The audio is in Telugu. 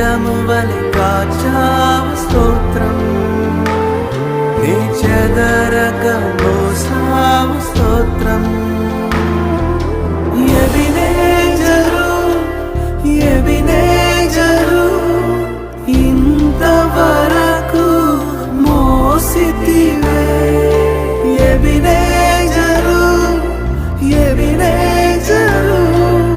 కిరీటము వలె కాచావు స్తోత్రం. నీ చెదరక మోసావు స్తోత్రం. ఎబినేజరు ఎబినేజరు ఇంతవరకు మోసితివే. ఎబినే